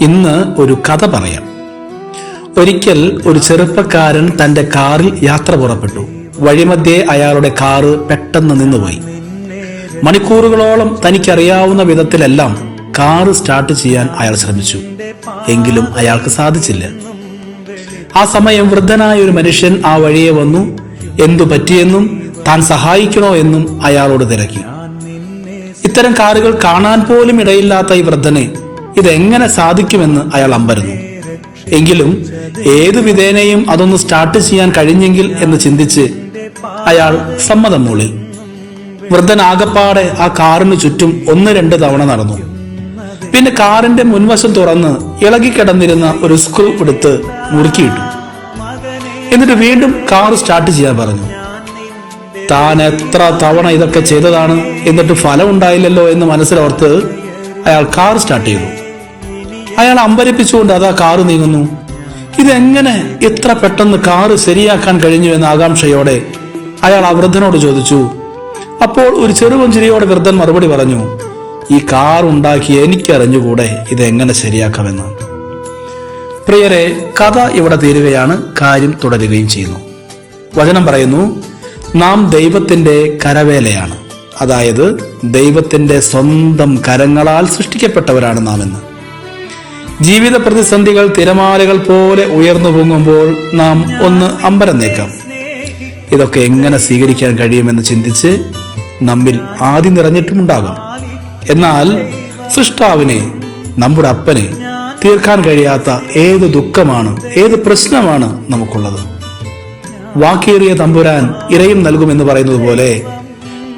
ഇന്ന് ഒരു കഥ പറയാം. ഒരിക്കൽ ഒരു ചെറുപ്പക്കാരൻ തന്റെ കാറിൽ യാത്ര പുറപ്പെട്ടു. വഴിമധ്യേ അയാളുടെ കാറ് പെട്ടെന്ന് നിന്നുപോയി. മണിക്കൂറുകളോളം തനിക്കറിയാവുന്ന വിധത്തിലെല്ലാം കാറ് സ്റ്റാർട്ട് ചെയ്യാൻ അയാൾ ശ്രമിച്ചു. എങ്കിലും അയാൾക്ക് സാധിച്ചില്ല. ആ സമയം വൃദ്ധനായ ഒരു മനുഷ്യൻ ആ വഴിയെ വന്നു. എന്തു പറ്റിയെന്നും താൻ സഹായിക്കണോ എന്നും അയാളോട് തിരക്കി. ഇത്തരം കാറുകൾ കാണാൻ പോലും ഇടയില്ലാത്ത ഈ വൃദ്ധനെ ഇതെങ്ങനെ സാധിക്കുമെന്ന് അയാൾ അമ്പരുന്നു. എങ്കിലും ഏതു വിധേനയും അതൊന്ന് സ്റ്റാർട്ട് ചെയ്യാൻ കഴിഞ്ഞെങ്കിൽ എന്ന് ചിന്തിച്ച് അയാൾ സമ്മതം മൂളി വൃദ്ധൻ ആകപ്പാടെ ആ കാറിന് ചുറ്റും ഒന്ന് രണ്ട് തവണ നടന്നു. പിന്നെ കാറിന്റെ മുൻവശം തുറന്ന് ഇളകിക്കിടന്നിരുന്ന ഒരു സ്ക്രൂ എടുത്ത് മുറുക്കിയിട്ടു. എന്നിട്ട് വീണ്ടും കാർ സ്റ്റാർട്ട് ചെയ്യാൻ പറഞ്ഞു. താൻ എത്ര തവണ ഇതൊക്കെ ചെയ്തതാണ് എന്നിട്ട് ഫലം ഉണ്ടായില്ലല്ലോ എന്ന് മനസ്സിലോർത്ത് അയാൾ കാർ സ്റ്റാർട്ട് ചെയ്തു. അയാൾ അമ്പരിപ്പിച്ചുകൊണ്ട് അതാ കാറ് നീങ്ങുന്നു. ഇതെങ്ങനെ ഇത്ര പെട്ടെന്ന് കാറ് ശരിയാക്കാൻ കഴിഞ്ഞു എന്ന ആകാംക്ഷയോടെ അയാൾ ആ വൃദ്ധനോട് ചോദിച്ചു. അപ്പോൾ ഒരു ചെറുപുഞ്ചിരിയോടെ വൃദ്ധൻ മറുപടി പറഞ്ഞു ഈ കാർ ഉണ്ടാക്കി എനിക്കറിഞ്ഞുകൂടെ ഇതെങ്ങനെ ശരിയാക്കാമെന്ന്. പ്രിയരെ കഥ ഇവിടെ തീരുകയാണ്. കാര്യം തുടരുകയും ചെയ്യുന്നു. വചനം പറയുന്നു നാം ദൈവത്തിന്റെ കരവേലയാണ്. അതായത് ദൈവത്തിന്റെ സ്വന്തം കരങ്ങളാൽ സൃഷ്ടിക്കപ്പെട്ടവരാണ് നാം എന്ന് ജീവിത പ്രതിസന്ധികൾ തിരമാലകൾ പോലെ ഉയർന്നു പൊങ്ങുമ്പോൾ നാം ഒന്ന് അമ്പരം നീക്കാം. ഇതൊക്കെ എങ്ങനെ സ്വീകരിക്കാൻ കഴിയുമെന്ന് ചിന്തിച്ച് നമ്മിൽ ആദ്യം നിറഞ്ഞിട്ടുമുണ്ടാകും. എന്നാൽ സൃഷ്ടാവിനെ നമ്മുടെ അപ്പനെ തീർക്കാൻ കഴിയാത്ത ഏത് ദുഃഖമാണ് ഏത് പ്രശ്നമാണ് നമുക്കുള്ളത്? വാക്കേറിയ തമ്പുരാൻ ഇരയും നൽകുമെന്ന് പറയുന്നത് പോലെ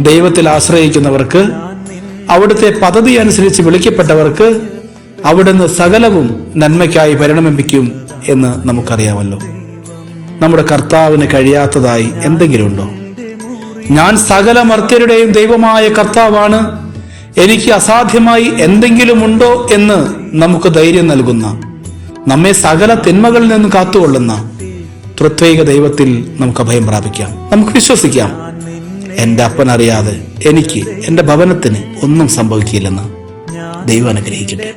ദൈവത്തിൽ ആശ്രയിക്കുന്നവർക്ക് അവിടുത്തെ പദ്ധതി അനുസരിച്ച് വിളിക്കപ്പെട്ടവർക്ക് അവിടുന്ന് സകലവും നന്മയ്ക്കായി പരിണമിപ്പിക്കും എന്ന് നമുക്കറിയാമല്ലോ. നമ്മുടെ കർത്താവിന് കഴിയാത്തതായി എന്തെങ്കിലും ഉണ്ടോ ഞാൻ സകല മർത്യരുടെയും ദൈവമായ കർത്താവാണ്. എനിക്ക് അസാധ്യമായി എന്തെങ്കിലും ഉണ്ടോ എന്ന് നമുക്ക് ധൈര്യം നൽകുന്ന നമ്മെ സകല തിന്മകളിൽ നിന്ന് കാത്തുകൊള്ളുന്ന പ്രത്യേക ദൈവത്തിൽ നമുക്ക് അഭയം പ്രാപിക്കാം. നമുക്ക് വിശ്വസിക്കാം. എന്റെ അപ്പൻ അറിയാതെ എനിക്ക് എന്റെ ഭവനത്തിന് ഒന്നും സംഭവിക്കില്ലെന്ന് ദൈവം അനുഗ്രഹിക്കട്ടെ.